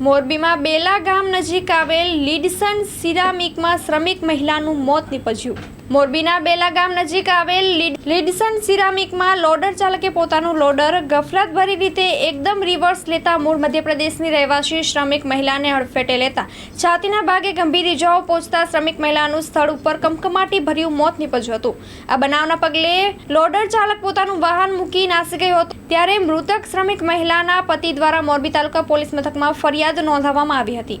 મોરબીમાં બેલા ગામ નજીક આવેલ લીડસન સિરામિકમાં શ્રમિક મહિલાનું મોત નીપજ્યું. મોરબીના બેલા ગામ નજીક આવેલ લીડ- લીડસન સિરામિકમાં લોડર ચાલકે પોતાનું લોડર ગફલતભરી રીતે એકદમ રિવર્સ લેતા મૂળ મધ્યપ્રદેશની રહેવાસી શ્રમિક મહિલાને હડફેટે લેતા છાતીના ભાગે ગંભીર ઇજાઓ પહોંચતા શ્રમિક મહિલાનું સ્થળ ઉપર કમકમાટી ભર્યું મોત નીપજ્યું હતું. આ બનાવના પગલે લોડર ચાલક પોતાનું વાહન મૂકી નાસી ગયો હતો. ત્યારે મૃતક શ્રમિક મહિલાના પતિ દ્વારા મોરબી તાલુકા પોલીસ મથકમાં ફરિયાદ નોંધાવવામાં આવી હતી.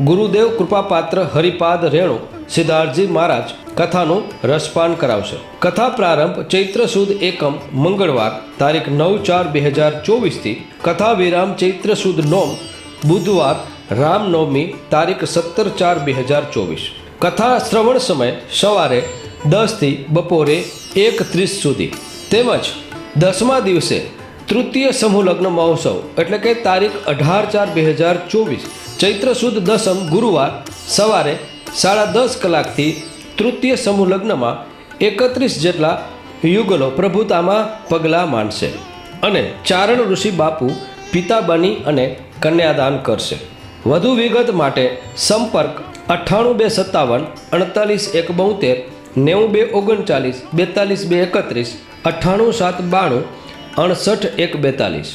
ગુરુદેવ કૃપાપાત્ર હરિપાદ રેણુ સિદ્ધાર્થજી મહારાજ કથાનું રસપાન કરાવશે. કથા પ્રારંભ ચૈત્ર સુદ એકમ મંગળવાર તારીખ નવ ચાર બે હજાર ચોવીસથી કથા વિરામ ચૈત્ર સુદ નોમ બુધવાર રામનવમી તારીખ સત્તર ચાર બે હજાર ચોવીસ. કથા શ્રવણ સમય સવારે દસથી બપોરે એક ત્રીસ સુધી. તેમજ દસમા દિવસે તૃતીય સમૂહ લગ્ન મહોત્સવ, એટલે કે તારીખ અઢાર ચાર બે હજાર ચોવીસ, ચૈત્ર સુદ દસમ ગુરુવાર, સવારે સાડા દસ કલાકથી તૃતીય સમૂહ લગ્નમાં એકત્રીસ જેટલા યુગલો પ્રભુતામાં પગલાં માંડશે અને ચારણ ઋષિ બાપુ પિતા બની અને કન્યાદાન કરશે. વધુ વિગત માટે સંપર્ક અઠ્ઠાણું બે સત્તાવન અડતાલીસ એક બોતેર, નેવું બે ઓગણચાલીસ, બેતાલીસ બે એકત્રીસ, અઠ્ઠાણું સાત બાણું અડસઠ એક બેતાલીસ.